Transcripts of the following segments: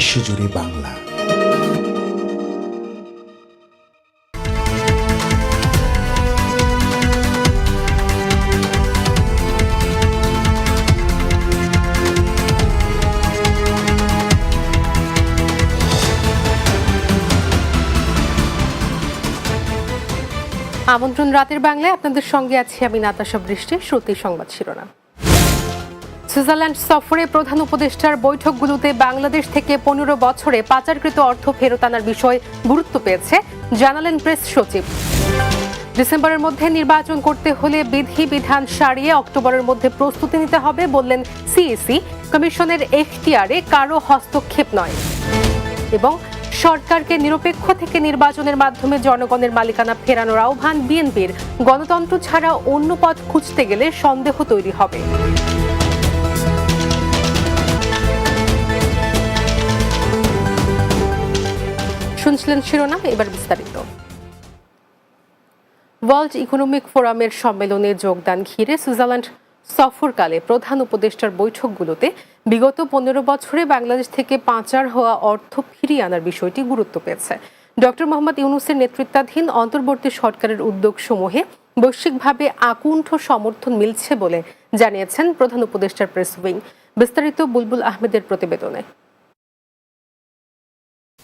বিশ্বজুড়ে বাংলা। আমন্ত্রণ রাতের বাংলায়। আপনাদের সঙ্গে আছি আমি নাতাশা বৃষ্টি শ্রুতি সংবাদ শিরোনাম। সুইজারল্যান্ড সফরে প্রধান উপদেষ্টার বৈঠকগুলোতে বাংলাদেশ থেকে পনেরো বছরে পাচারকৃত অর্থ ফেরত আনার বিষয় গুরুত্ব পেয়েছে, জানালেন প্রেস সচিব। ডিসেম্বরের মধ্যে নির্বাচন করতে হলে বিধি বিধান সারিয়ে অক্টোবরের মধ্যে প্রস্তুতি নিতে হবে বললেন সিইসি, কমিশনের এখতিয়ারে কারও হস্তক্ষেপ নয়। এবং সরকারকে নিরপেক্ষ থেকে নির্বাচনের মাধ্যমে জনগণের মালিকানা ফেরানোর আহ্বান বিএনপির। গণতন্ত্র ছাড়া অন্য পথ খুঁজতে গেলে সন্দেহ তৈরি হবে। শুনছিলেন শিরোনাম, এবার বিস্তারিত। ওয়ার্ল্ড ইকোনমিক ফোরামের সম্মেলনে যোগদান ঘিরে সুইজারল্যান্ড সফরকালে প্রধান উপদেষ্টার বৈঠকগুলোতে বিগত পনেরো বছরে বাংলাদেশ থেকে পাচার হওয়া অর্থ ফিরিয়ে আনার বিষয়টি গুরুত্ব পেয়েছে। ডক্টর মোহাম্মদ ইউনুসের নেতৃত্বাধীন অন্তর্বর্তী সরকারের উদ্যোগ সমূহে বৈশ্বিকভাবে আকুণ্ঠ সমর্থন মিলছে বলে জানিয়েছেন প্রধান উপদেষ্টার প্রেস উইং। বিস্তারিত বুলবুল আহমেদের প্রতিবেদনে।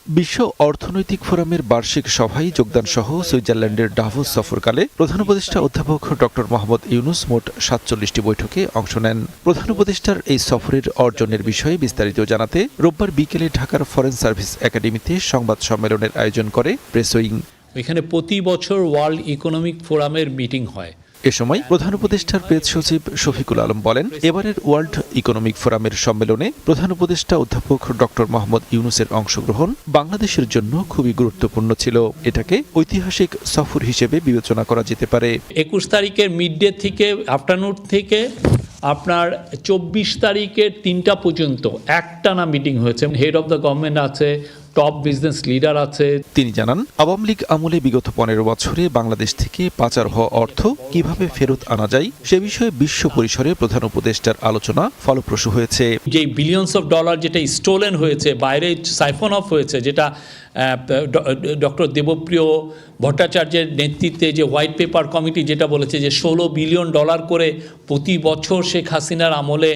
বিশ্ব অর্থনৈতিক ফোরামের বার্ষিক সভায় যোগদান সহ সুইজারল্যান্ডের ডাভোস সফরকালে প্রধান উপদেষ্টা অধ্যাপক ডক্টর মোহাম্মদ ইউনুস মোট সাতচল্লিশটি বৈঠকে অংশ নেন। প্রধান উপদেষ্টার এই সফরের অর্জনের বিষয়ে বিস্তারিত জানাতে রোববার বিকেলে ঢাকার ফরেন সার্ভিস একাডেমিতে সংবাদ সম্মেলনের আয়োজন করে প্রেস উইং এখানে প্রতি বছর ওয়ার্ল্ড ইকোনমিক ফোরামের মিটিং হয়। এ সময় প্রধান উপদেষ্টার পেজ সচিব শফিকুল আলম বলেন, এবারের ওয়ার্ল্ড ইকোনমিক ফোরামের সম্মেলনে প্রধান উপদেষ্টা অধ্যাপক ডক্টর মোহাম্মদ ইউনুসের অংশগ্রহণ বাংলাদেশের জন্য খুবই গুরুত্বপূর্ণ ছিল। এটাকে ঐতিহাসিক সফর হিসেবে বিবেচনা করা যেতে পারে। একুশ তারিখের মিড ডে থেকে আফটারনুন থেকে আপনার চব্বিশ তারিখের তিনটা পর্যন্ত একটানা মিটিং হয়েছে। হেড অফ দ্য গভর্নমেন্ট আছে টপ বিজনেস লিডার আছে। তিনি জানান আওয়ামী লীগ আমলে বিগত পনেরো বছরে বাংলাদেশ থেকে পাচার হওয়া অর্থ কীভাবে ফেরত আনা যায় সে বিষয়ে বিশ্ব পরিসরে প্রধান উপদেষ্টার আলোচনা ফলপ্রসূ হয়েছে। যে বিলিয়নস অফ ডলার যেটা স্টোলেন হয়েছে বাইরে সাইফন অফ হয়েছে যেটা ডক্টর দেবপ্রিয় ভট্টাচার্যের নেতৃত্বে যে হোয়াইট পেপার কমিটি যেটা বলেছে যে ষোলো বিলিয়ন ডলার করে প্রতি বছর শেখ হাসিনার আমলে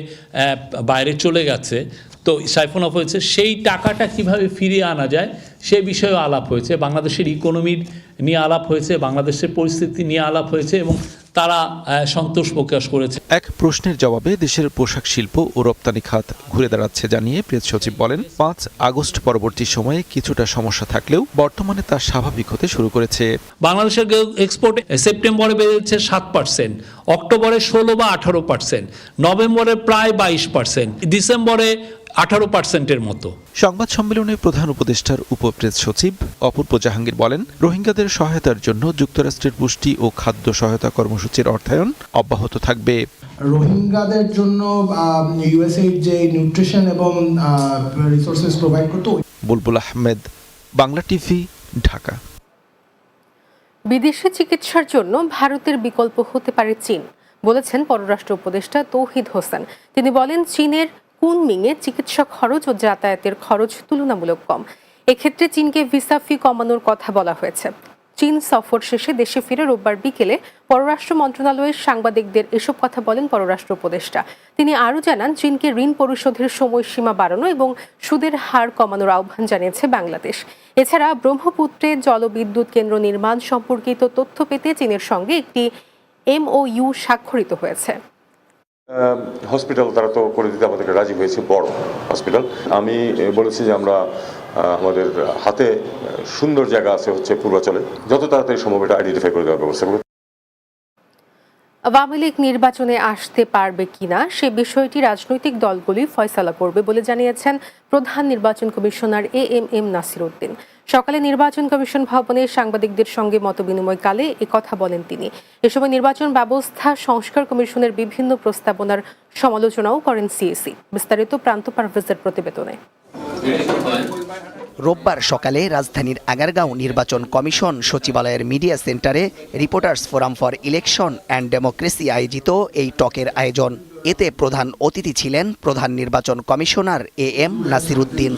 বাইরে চলে গেছে তো সাইফন অফ হয়েছে সেই টাকাটা কীভাবে ফিরিয়ে আনা যায় সে বিষয়েও আলাপ হয়েছে। বাংলাদেশের ইকোনমির নিয়ে আলাপ হয়েছে বাংলাদেশের পরিস্থিতি নিয়ে আলাপ হয়েছে এবং তারা সন্তোষ প্রকাশ করেছে। এক প্রশ্নের জবাবে দেশের পোশাক শিল্প ও রপ্তানি খাত ঘুরে দাঁড়াচ্ছে জানিয়ে প্রেস সচিব বলেন পাঁচ আগস্ট পরবর্তী সময়ে কিছুটা সমস্যা থাকলেও বর্তমানে তা স্বাভাবিক হতে শুরু করেছে। বাংলাদেশের এক্সপোর্ট সেপ্টেম্বরে বেড়েছে সাত পার্সেন্ট অক্টোবরে ষোলো বা আঠারো পার্সেন্ট নভেম্বরে প্রায় বাইশ পার্সেন্ট ডিসেম্বরে আঠারো পার্সেন্টের মতো। সংবাদ সম্মেলনে প্রধান উপদেষ্টার উপপ্রেস সচিব অপূর্ব জাহাঙ্গীর বলেন রোহিঙ্গাদের সহায়তার জন্য যুক্তরাষ্ট্রের পুষ্টি ও খাদ্য সহায়তা কর্মসূচির অর্থায়ন অব্যাহত থাকবে। রোহিঙ্গাদের জন্য ইউএসএইড যে নিউট্রিশন এবং রিসোর্সেস প্রোভাইড করতো বুলবুল আহমেদ বাংলা টিভি ঢাকা। বিদেশে চিকিৎসার জন্য ভারতের বিকল্প হতে পারে চীন বলেছেন পররাষ্ট্র উপদেষ্টা তৌহিদ হোসেন। তিনি বলেন চীনের কুনমিংয়ে চিকিৎসা খরচ ও যাতায়াতের খরচ তুলনামূলক কম। এক্ষেত্রে চীনকে ভিসা ফি কমানোর কথা বলা হয়েছে। চীন সফর শেষে দেশে ফিরে রোববার বিকেলে পররাষ্ট্র মন্ত্রণালয়ের সাংবাদিকদের এসব কথা বলেন পররাষ্ট্র উপদেষ্টা। তিনি আরও জানান, চীনকে ঋণ পরিশোধের সময়সীমা বাড়ানো এবং সুদের হার কমানোর আহ্বান জানিয়েছে বাংলাদেশ। এছাড়া ব্রহ্মপুত্রে জলবিদ্যুৎ কেন্দ্র নির্মাণ সম্পর্কিত তথ্য পেতে চীনের সঙ্গে একটি এমওইউ স্বাক্ষরিত হয়েছে। হসপিটাল তারা তো করে দিতে আমাদেরকে রাজি হয়েছে, বড় হসপিটাল আমি বলেছি যে আমরা আমাদের হাতে সুন্দর জায়গা আছে হচ্ছে পূর্বাচলে। যত তাড়াতাড়ি সম্ভব এটা আইডেন্টিফাই করে দেওয়ার ব্যবস্থা আওয়ামী লীগ নির্বাচনে আসতে পারবে কিনা, সে বিষয়টি রাজনৈতিক দলগুলি ফয়সালা করবে বলে জানিয়েছেন প্রধান নির্বাচন commissioner A M M Nasir Uddin. সকালে নির্বাচন কমিশন ভবনে সাংবাদিকদের সঙ্গে মতবিনিময়কালে কথা বলেন তিনি। এ সময় নির্বাচন ব্যবস্থা সংস্কার কমিশনের বিভিন্ন প্রস্তাবনার সমালোচনাও করেন সিএসি। বিস্তারিত প্রান্ত পারভেজের প্রতিবেদনে। রোববার সকালে রাজধানীর আগারগাঁও নির্বাচন কমিশন সচিবালয়ের মিডিয়া সেন্টারে reporters forum for election and democracy আয়োজিত এই টকের আয়োজন। এতে প্রধান অতিথি ছিলেন প্রধান নির্বাচন কমিশনার এ এম নাসিরুদ্দিন।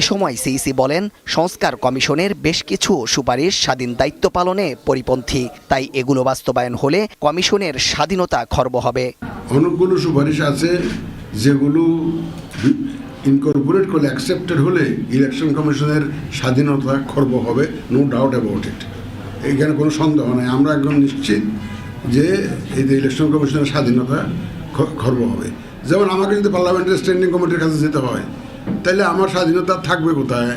এ সময় সিইসি বলেন, সংস্কার কমিশনের বেশ কিছু সুপারিশ স্বাধীন দায়িত্ব পালনে পরিপন্থী। তাই এগুলো বাস্তবায়ন হলে কমিশনের স্বাধীনতা খর্ব হবে। অনেকগুলো সুপারিশ আছে যেগুলো ইনকর্পোরেট করলে অ্যাকসেপ্টেড হলে ইলেকশন কমিশনের স্বাধীনতা খর্ব হবে নো ডাউট অ্যাবাউট ইট এখানে কোনো সন্দেহ নাই। আমরা একদম নিশ্চিত যে এই ইলেকশন কমিশনের স্বাধীনতা খর্ব হবে। যেমন আমাকে যদি পার্লামেন্টের স্ট্যান্ডিং কমিটির কাছে যেতে হয় তাহলে আমার স্বাধীনতা থাকবে কোথায়?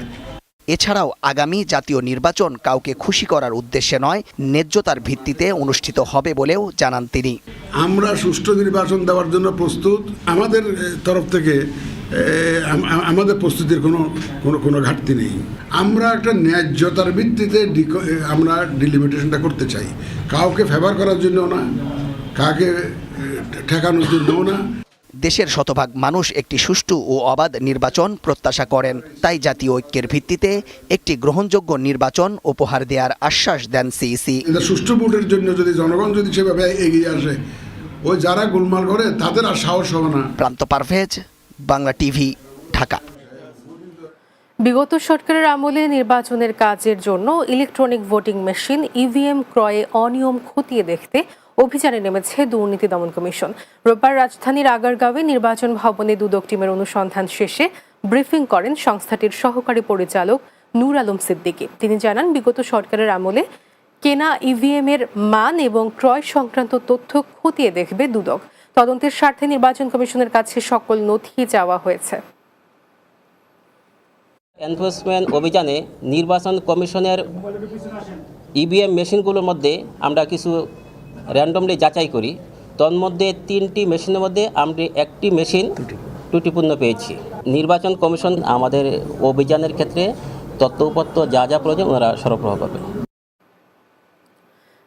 এছাড়াও আগামী জাতীয় নির্বাচন কাউকে খুশি করার উদ্দেশ্যে নয় ন্যায্যতার ভিত্তিতে অনুষ্ঠিত হবে বলেও জানান তিনি। আমরা সুষ্ঠু নির্বাচন দেওয়ার জন্য প্রস্তুত। আমাদের তরফ থেকে আমাদের প্রস্তুতির কোনো কোনো কোনো ঘাটতি নেই। আমরা একটা ন্যায্যতার ভিত্তিতে আমরা ডিলিমিটেশনটা করতে চাই। কাউকে ফেভার করার জন্য না কাউকে ঠেকানোর জন্যও না। দেশের শতভাগ মানুষ একটি সুষ্ঠু ও অবাধ নির্বাচন প্রত্যাশা করেন। তাই জাতীয় ঐক্যের ভিত্তিতে একটি গ্রহণযোগ্য নির্বাচন উপহার দেওয়ার আশ্বাস দেন সিইসি সুষ্ঠু ভোটের জন্য যদি জনগণ যদি সেভাবে এগিয়ে আসে ওই যারা গোলমাল করে তাদের আর সাহস হবে না। প্রান্ত পারভেজ বাংলা টিভি ঢাকা। বিগত সরকারের আমলে নির্বাচনের কাজের জন্য ইলেকট্রনিক ভোটিং মেশিন ইভিএম ক্রয়ে অনিয়ম খতিয়ে দেখতে অভিযানে নেমেছে দুর্নীতি দমন কমিশন। রোববার রাজধানীর আগারগাঁওয়ে নির্বাচন ভবনে দুদক টিমের অনুসন্ধান শেষে ব্রিফিং করেন সংস্থাটির সহকারী পরিচালক নূর আলম সিদ্দিকী। তিনি জানান, বিগত সরকারের আমলে কেনা ইভিএম এর মান এবং ক্রয় সংক্রান্ত তথ্য খতিয়ে দেখবে দুদক। তদন্তের স্বার্থে নির্বাচন কমিশনের কাছে সকল নথি চাওয়া হয়েছে। এনফোর্সমেন্ট অভিযানে নির্বাচন কমিশনের ইভিএম মেশিনগুলোর মধ্যে আমরা কিছু র্যান্ডমলি যাচাই করি তন্মধ্যে তিনটি মেশিনের মধ্যে আমরা একটি মেশিন ত্রুটিপূর্ণ পেয়েছি। নির্বাচন কমিশন আমাদের অভিযানের ক্ষেত্রে তথ্যপত্র যা যা প্রয়োজন ওনারা সরবরাহ করবেন।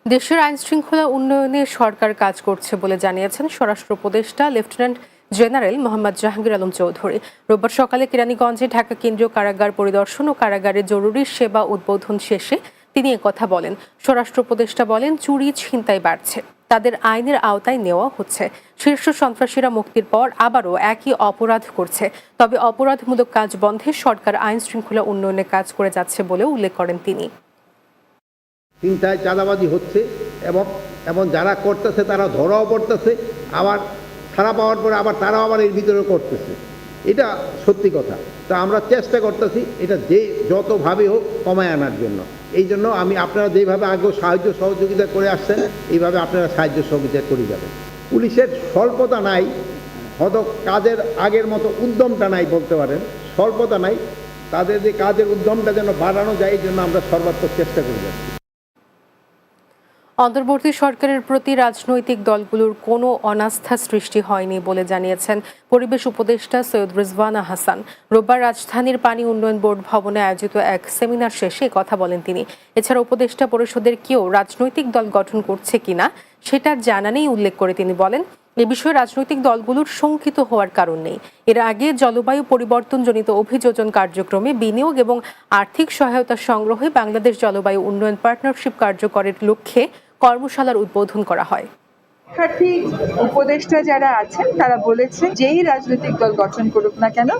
দেশের আইন শৃঙ্খলা উন্নয়নে সরকার কাজ করছে বলে জানিয়েছেন স্বরাষ্ট্র উপদেষ্টা লেফটেন্যান্ট জেনারেল মোহাম্মদ জাহাঙ্গীর আলম চৌধুরী। রোববার সকালে কেরানীগঞ্জে ঢাকা কেন্দ্রীয় কারাগার পরিদর্শন ও কারাগারে জরুরি সেবা উদ্বোধন শেষে তিনি কথা বলেন। স্বরাষ্ট্র উপদেষ্টা বলেন, চুরি ছিনতাই বাড়ছে। তাদের আইনের আওতায় নেওয়া হচ্ছে। শীর্ষ সন্ত্রাসীরা মুক্তির পর আবারও একই অপরাধ করছে। তবে অপরাধমূলক কাজ বন্ধে সরকার আইন শৃঙ্খলা উন্নয়নে কাজ করে যাচ্ছে বলেও উল্লেখ করেন তিনি। চিন্তায় চাঁদাবাজি হচ্ছে এবং এবং যারা করতেছে তারা ধরাও পড়তেছে, আবার ছাড়া পাওয়ার পরে আবার তারাও আবার এর ভিতরে করতেছে। এটা সত্যি কথা। তা আমরা চেষ্টা করতেছি এটা যে যতভাবে হোক কমায় আনার জন্য। এই জন্য আমি আপনারা যেভাবে আগেও সাহায্য সহযোগিতা করে আসছেন, এইভাবে আপনারা সাহায্য সহযোগিতা করে যাবেন। পুলিশের স্বল্পতা নাই, হয়তো কাজের আগের মতো উদ্যমটা নাই বলতে পারেন, স্বল্পতা নাই। তাদের যে কাজের উদ্যমটা যেন বাড়ানো যায়, এই জন্য আমরা সর্বাত্মক চেষ্টা করে যাচ্ছি। অন্তর্বর্তী সরকারের প্রতি রাজনৈতিক দলগুলোর কোনো অনাস্থা সৃষ্টি হয়নি বলে জানিয়েছেন পরিবেশ উপদেষ্টা সৈয়দ রিজওয়ানা হাসান। রোববার রাজধানীর পানি উন্নয়ন বোর্ড ভবনে আয়োজিত এক সেমিনার শেষে কথা বলেন তিনি। এছাড়া উপদেষ্টা পরিষদের কেউ রাজনৈতিক দল গঠন করছে কিনা সেটার জানা নেই উল্লেখ করে তিনি বলেন, এ বিষয়ে রাজনৈতিক দলগুলোর শঙ্কিত হওয়ার কারণ নেই। এর আগে জলবায়ু পরিবর্তনজনিত অভিযোজন কার্যক্রমে বিনিয়োগ এবং আর্থিক সহায়তা সংগ্রহে বাংলাদেশ জলবায়ু উন্নয়ন পার্টনারশিপ কার্যকরের লক্ষ্যে কর্মশালার উদ্বোধন করা হয়। শিক্ষার্থী উপদেষ্টা যারা আছেন, তারা বলেছে যেই রাজনৈতিক দল গঠন করুক না কেন,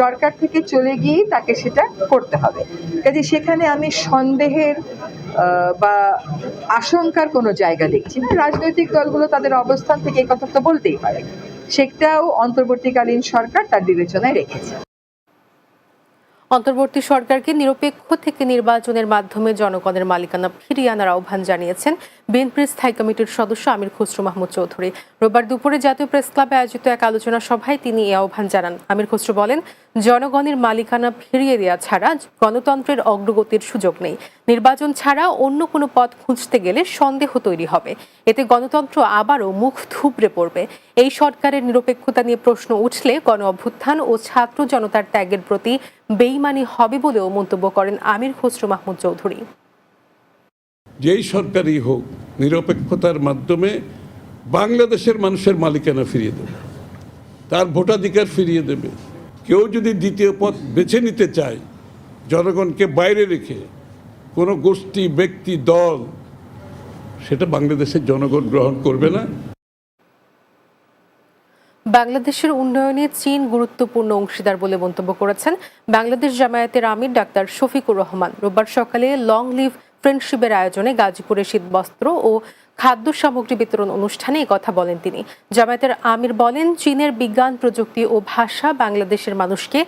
সরকার থেকে চলে গিয়েই তাকে সেটা করতে হবে। কাজে সেখানে আমি সন্দেহের বা আশঙ্কার কোনো জায়গা দেখছি না। রাজনৈতিক দলগুলো তাদের অবস্থান থেকে এই কথা তো বলতেই পারে। সেটাও অন্তর্বর্তীকালীন সরকার তার বিবেচনায় রেখেছে। অন্তর্বর্তী সরকারকে নিরপেক্ষ থেকে নির্বাচনের মাধ্যমে জনগণের মালিকানা ফিরিয়ে আনার আহ্বান জানিয়েছেন বিএনপির স্থায়ী কমিটির সদস্য আমির খুসরু মাহমুদ চৌধুরী। রোববার দুপুরে জাতীয় প্রেস ক্লাবে আয়োজিত এক আলোচনা সভায় তিনি এই আহ্বান জানান। আমির খুসরু বলেন, জনগণের মালিকানা ফিরিয়ে দেওয়া ছাড়া গণতন্ত্রের অগ্রগতির সুযোগ নেই। নির্বাচন ছাড়া অন্য কোনো পথ খুঁজতে গেলে সন্দেহ তৈরি হবে। এতে গণতন্ত্র আবারও মুখ থুবড়ে পড়বে। এই সরকারের নিরপেক্ষতা নিয়ে প্রশ্ন উঠলে গণ অভ্যুত্থান ও ছাত্র জনতার ত্যাগের প্রতি বেইমানি হবে বলেও মন্তব্য করেন আমির খসরু মাহমুদ চৌধুরী। যেই সরকারই হোক, নিরপেক্ষতার মাধ্যমে বাংলাদেশের মানুষের মালিকানা ফিরিয়ে দেবে। তার ভোটাধিকার ফিরিয়ে দেবে। কেউ যদি দ্বিতীয় পথ বেছে নিতে চায়, জনগণকে বাইরে রেখে কোনো গোষ্ঠী, ব্যক্তি, দল, সেটা বাংলাদেশের জনগণ গ্রহণ করবে না। বাংলাদেশের উন্নয়নে চীন গুরুত্বপূর্ণ অংশীদার বলে মন্তব্য করেছেন বাংলাদেশ জামায়াতের আমির ডাক্তার শফিকুর রহমান। রোববার সকালে লং লিভ ফ্রেন্ডশিপের আয়োজনে গাজীপুরে শীতবস্ত্র ও খাদ্য সামগ্রী বিতরণ অনুষ্ঠানে কথা বলেন তিনি। জামায়াতের আমির বলেন, চীনের বিজ্ঞান, প্রযুক্তি ও ভাষা বাংলাদেশের মানুষকে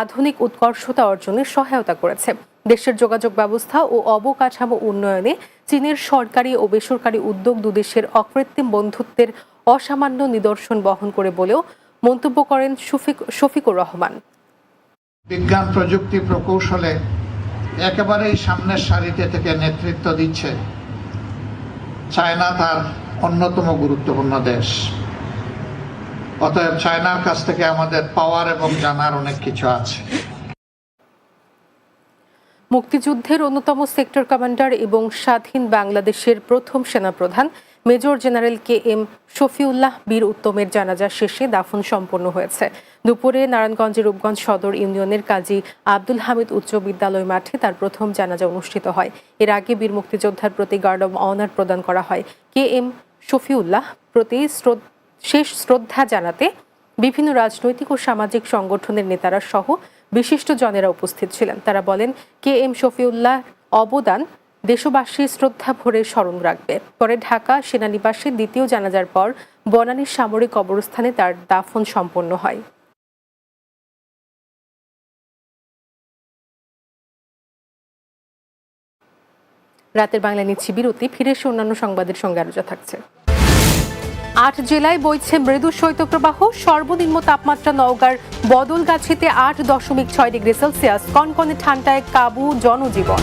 আধুনিক উৎকর্ষতা অর্জনে সহায়তা করেছে। দেশের যোগাযোগ ব্যবস্থা ও অবকাঠামো উন্নয়নে চীনের সরকারি ও বেসরকারি উদ্যোগ দুদেশের অকৃত্রিম বন্ধুত্বের অসামান্য নিদর্শন বহন করে বলেও মন্তব্য করেন শফিক শফিকুর রহমান। বিজ্ঞান প্রযুক্তি প্রকৌশলে একেবারেই সামনের সারিতে থেকে নেতৃত্ব দিচ্ছে চায়না তার অন্যতম গুরুত্বপূর্ণ দেশ। অতএব চায়নার কাছ থেকে আমাদের পাওয়ার এবং জানার অনেক কিছু আছে। মুক্তিযুদ্ধের অন্যতম সেক্টর কমান্ডার এবং স্বাধীন বাংলাদেশের প্রথম সেনাপ্রধান major general K M Shafiullah বীর উত্তমের জানাজা শেষে দাফন সম্পন্ন হয়েছে। দুপুরে নারায়ণগঞ্জের রূপগঞ্জ সদর ইউনিয়নের কাজী আব্দুল হামিদ উচ্চ বিদ্যালয় মাঠে তার প্রথম জানাজা অনুষ্ঠিত হয়। এর আগে বীর মুক্তিযোদ্ধার প্রতি গার্ড অব অনার প্রদান করা হয়। কে এম শফিউল্লাহ প্রতি শেষ শ্রদ্ধা জানাতে বিভিন্ন রাজনৈতিক ও সামাজিক সংগঠনের নেতারা সহ বিশিষ্ট জনেরা উপস্থিত ছিলেন। তারা বলেন, কে এম শফিউল্লাহ অবদান দেশবাসী শ্রদ্ধা ভরে স্মরণ রাখবে। পরে ঢাকা সেনানিবাসে দ্বিতীয় জানাজার পর বনানীর সামরিক কবরস্থানে তার দাফন সম্পন্ন হয়। রাতের বাংলা নিচ্ছি বিরতি ফিরে এসে অন্যান্য সংবাদের সঙ্গে আলোচনা থাকছে। আট জেলায় বইছে মৃদু শৈত্যপ্রবাহ, সর্বনিম্ন তাপমাত্রা নওগাঁর বদলগাছিতে আট দশমিক ছয় ডিগ্রি সেলসিয়াস। কনকনে ঠান্ডায় কাবু জনজীবন।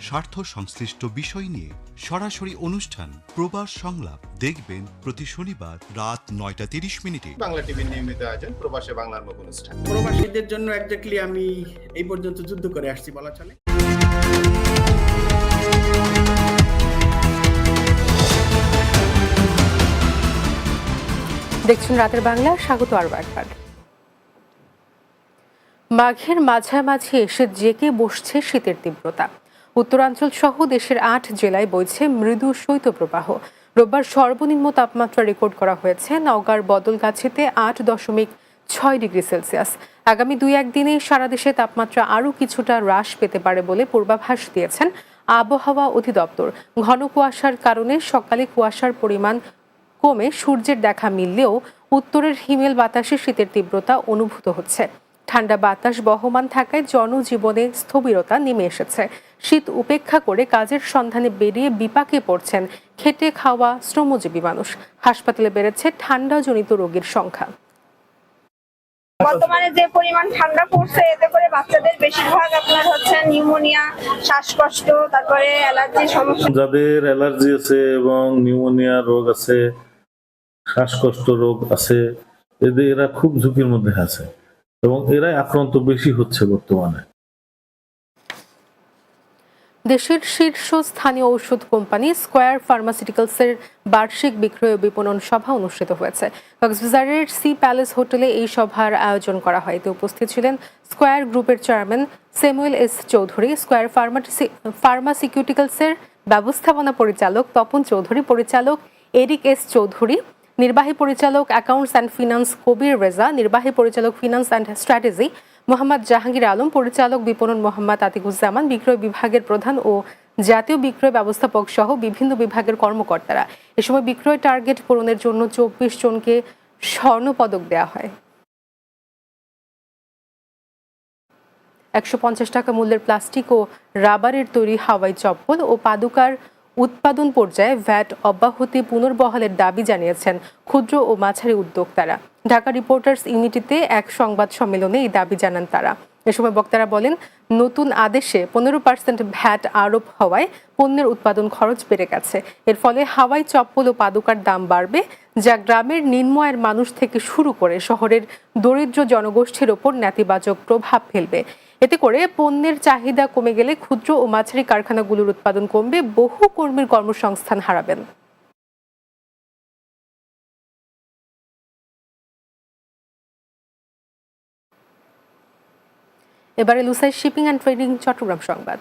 স্বার্থ সংশ্লিষ্ট বিষয় নিয়ে সরাসরি অনুষ্ঠান প্রবাস সংলাপ দেখবেন প্রতি শনিবার রাত নয়টা তিরিশ মিনিটে। বাংলা টিভির নিয়মিত আয়োজন প্রবাসে বাংলার মুখ অনুষ্ঠান। প্রবাসীদের জন্য একজাক্টলি আমি এই পর্যন্ত যুদ্ধ করে আসছি বলা চলে। দেখছেন রাতের বাংলা স্বাগত আরও একবার। মাঘের মাঝামাঝি এসে জেকে বসছে শীতের তীব্রতা। উত্তরাঞ্চল সহ দেশের আট জেলায় বইছে মৃদু শৈত্যপ্রবাহ। রোববার সর্বনিম্ন তাপমাত্রা রেকর্ড করা হয়েছে। নওগাঁর বদলগাছিতে আট দশমিক ছয় ডিগ্রি সেলসিয়াস। আগামী দুই একদিনে সারা দেশে তাপমাত্রা আরও কিছুটা হ্রাস পেতে পারে বলে পূর্বাভাস দিয়েছেন আবহাওয়া অধিদপ্তর। ঘন কুয়াশার কারণে সকালে কুয়াশার পরিমাণ কমে সূর্যের দেখা মিললেও উত্তরের হিমেল বাতাসে শীতের তীব্রতা অনুভূত হচ্ছে। ঠান্ডা বাতাস বহমান থাকায় জনজীবনে স্থবিরতা নেমে এসেছে। শীত উপেক্ষা করে কাজের সন্ধানে বেরিয়ে বিপাকে পড়ছেন খেটে খাওয়া শ্রমজীবী মানুষ। হাসপাতালে বেড়েছে ঠান্ডাজনিত রোগীর সংখ্যা। বর্তমানে যে পরিমাণ ঠান্ডা পড়ছে এতে করে বাচ্চাদের বেশিরভাগ আপনার হচ্ছে নিউমোনিয়া শ্বাসকষ্ট তারপরে অ্যালার্জি সমস্যা। যাদের অ্যালার্জি আছে এবং নিউমোনিয়া রোগ আছে শ্বাসকষ্ট রোগ আছে এদের এরা খুব ঝুঁকির মধ্যে আছে এবং এরাই আক্রান্ত বেশি হচ্ছে বর্তমানে। দেশের শীর্ষ স্থানীয় ঔষধ কোম্পানি স্কোয়ার ফার্মাসিউটিক্যালসের বার্ষিক বিক্রয় ও বিপণন সভা অনুষ্ঠিত হয়েছে। কক্সবাজারের সি প্যালেস হোটেলে এই সভার আয়োজন করা হয়। এতে উপস্থিত ছিলেন স্কোয়ার গ্রুপের chairman Samuel S Chowdhury, Square ফার্মাসিউটিক্যালসের ব্যবস্থাপনা পরিচালক তপন চৌধুরী, পরিচালক এরিক এস চৌধুরী, নির্বাহী পরিচালক accounts and finance Kabir Reza, নির্বাহী পরিচালক finance and strategy Mohammad Jahangir Alam, পরিচালক বিপণন মোহাম্মদ আতিকুজ্জামান, বিক্রয় বিভাগের প্রধান ও জাতীয় বিক্রয় ব্যবস্থাপক সহ বিভিন্ন বিভাগের কর্মকর্তারা। এ সময় বিক্রয় টার্গেট পূরণের জন্য চব্বিশ জনকে স্বর্ণপদক দেওয়া হয়। একশো পঞ্চাশ টাকা মূল্যের প্লাস্টিক ও রাবারের তৈরি হাওয়াই চপ্পল ও পাদুকার উৎপাদন পর্যায়ে ভ্যাট অব্যাহতি পুনর্বহালের দাবি জানিয়েছেন ক্ষুদ্র ও মাঝারি উদ্যোক্তারা। ঢাকা রিপোর্টার্স ইউনিটিতে এক সংবাদ সম্মেলনে এই দাবি জানান তারা। এ সময় বক্তারা বলেন, নতুন আদেশে পনেরো পার্সেন্ট ভ্যাট আরোপ হওয়ায় পণ্যের উৎপাদন খরচ বেড়ে গেছে। এর ফলে হাওয়াই চপ্পল ও পাদুকার দাম বাড়বে, যা গ্রামের নিম্নয়ের মানুষ থেকে শুরু করে শহরের দরিদ্র জনগোষ্ঠীর ওপর নেতিবাচক প্রভাব ফেলবে। এতে করে পণ্যের চাহিদা কমে গেলে ক্ষুদ্র ও মাঝারি কারখানাগুলোর উৎপাদন কমবে, বহু কর্মীর কর্মসংস্থান হারাবেন। এবারে Lushai shipping and trading, Chattogram সংবাদ।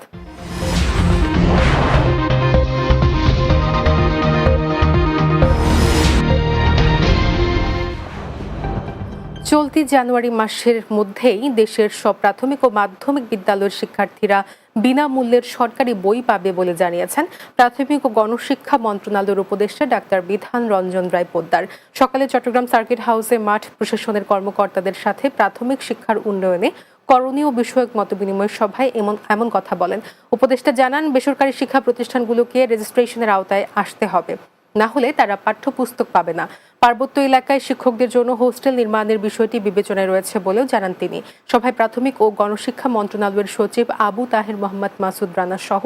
চলতি জানুয়ারি মাসের মধ্যেই দেশের সব প্রাথমিক ও মাধ্যমিক বিদ্যালয়ের শিক্ষার্থীরা বিনামূল্যের সরকারি বই পাবে বলে জানিয়েছেন প্রাথমিক ও গণশিক্ষা মন্ত্রণালয়ের উপদেষ্টা ডাক্তার বিধান রঞ্জন রায় পোদ্দার। সকালে চট্টগ্রাম সার্কিট হাউসে মাঠ প্রশাসনের কর্মকর্তাদের সাথে প্রাথমিক শিক্ষার উন্নয়নে করণীয় বিষয়ক মতবিনিময় সভায় এমন এমন কথা বলেন। উপদেষ্টা জানান, বেসরকারি শিক্ষা প্রতিষ্ঠানগুলোকে রেজিস্ট্রেশনের আওতায় আসতে হবে। না হলে তারা পাঠ্যপুস্তক পাবে না। পার্বত্য এলাকায় শিক্ষকদের জন্য হোস্টেল নির্মাণের বিষয়টি বিবেচনায় রয়েছে বলেও জানান তিনি। সভায় প্রাথমিক ও গণশিক্ষা মন্ত্রণালয়ের সচিব আবু তাহের মোহাম্মদ মাসুদ রানা সহ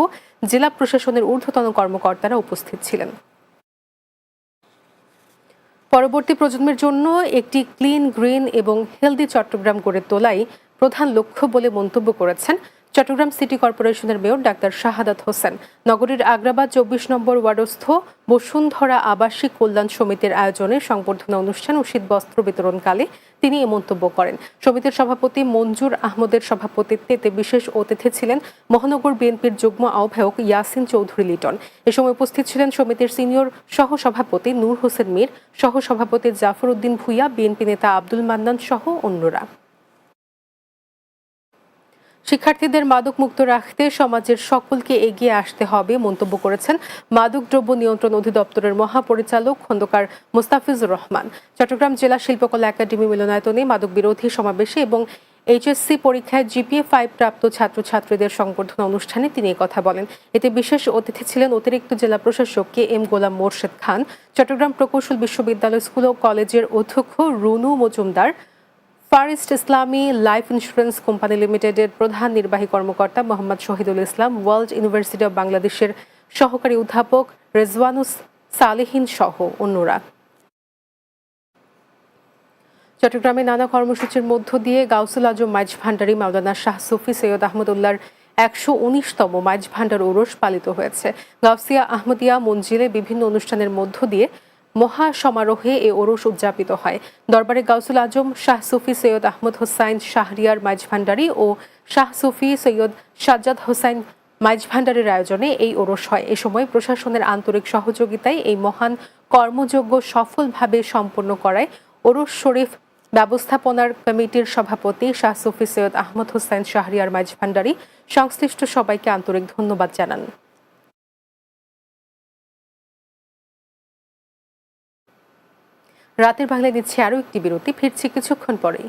জেলা প্রশাসনের ঊর্ধ্বতন কর্মকর্তারা উপস্থিত ছিলেন। পরবর্তী প্রজন্মের জন্য একটি ক্লিন, গ্রিন এবং হেলদি চট্টগ্রাম গড়ে তোলাই প্রধান লক্ষ্য বলে মন্তব্য করেছেন চট্টগ্রাম সিটি কর্পোরেশনের মেয়র ডাক্তার শাহাদাত হোসেন। নগরীর আগ্রাবাদ চব্বিশ নম্বর ওয়ার্ডস্থ বসুন্ধরা আবাসিক কল্যাণ সমিতির আয়োজনে সংবর্ধনা অনুষ্ঠান ও শীতবস্ত্র বিতরণকালে তিনি এ মন্তব্য করেন। সমিতির সভাপতি মঞ্জুর আহমদের সভাপতিত্বে এতে বিশেষ অতিথি ছিলেন মহানগর বিএনপির যুগ্ম আহ্বায়ক ইয়াসিন চৌধুরী লিটন। এ সময় উপস্থিত ছিলেন সমিতির সিনিয়র সহ সভাপতি নূর হোসেন মীর সহ সভাপতি জাফর উদ্দিন ভুইয়া, বিএনপি নেতা আব্দুল মান্নান সহ অন্যরা। শিক্ষার্থীদের মাদক মুক্ত রাখতে সমাজের সকলকে এগিয়ে আসতে হবে, মন্তব্য করেছেন মাদক দ্রব্য নিয়ন্ত্রণ অধিদপ্তরের মহাপরিচালক খন্দকার মুস্তাফিজুর রহমান। চট্টগ্রাম জেলা শিল্পকলা একাডেমি মিলনায়তনে মাদক বিরোধী সমাবেশে এবং এইচএসসি পরীক্ষায় জিপিএ ফাইভ প্রাপ্ত ছাত্রছাত্রীদের সংবর্ধনা অনুষ্ঠানে তিনি কথা বলেন। এতে বিশেষ অতিথি ছিলেন অতিরিক্ত জেলা প্রশাসক কে এম গোলাম মোর্শেদ খান, চট্টগ্রাম প্রকৌশল বিশ্ববিদ্যালয় স্কুল ও কলেজের অধ্যক্ষ Runu Majumder far east Islami life insurance company লিমিটেডের প্রধান নির্বাহী কর্মকর্তা Mohammad Shahidul Islam world university of বাংলাদেশের সহকারী অধ্যাপক রেজওয়ানুস সালেহিন সহ অন্যরা। চট্টগ্রামে নানা কর্মসূচির মধ্য দিয়ে গাউসুল আজম মাইজ ভান্ডারি মাওলানা শাহ সুফি সৈয়দ আহমদুল্লাহর একশো উনিশতম মাইজ ভান্ডার ওরস পালিত হয়েছে। গাউসিয়া আহমদিয়া মঞ্জিলে বিভিন্ন অনুষ্ঠানের মধ্য দিয়ে মহা সমারোহে এ ওরস উদযাপিত হয়। দরবারে গাউসুল আজম, শাহ সুফি সৈয়দ আহমদ হোসাইন, শাহরিয়ার মাইজ ভান্ডারি ও শাহ সুফি সৈয়দ সাজ্জাদ হোসাইন মাইজ ভান্ডারের আয়োজনে এই ওরস হয়। এ সময় প্রশাসনের আন্তরিক সহযোগিতায় এই মহান কর্মযজ্ঞ সফলভাবে সম্পন্ন করায় ওরস শরীফ ব্যবস্থাপনার কমিটির সভাপতি শাহ সুফি সৈয়দ আহমদ হোসেন শাহরিয়ার মাইজ ভান্ডারি সংশ্লিষ্ট সবাইকে আন্তরিক ধন্যবাদ জানান। রাতের বাংলায় দিচ্ছে আরও একটি বিরতি ফিরছি কিছুক্ষণ পরেই।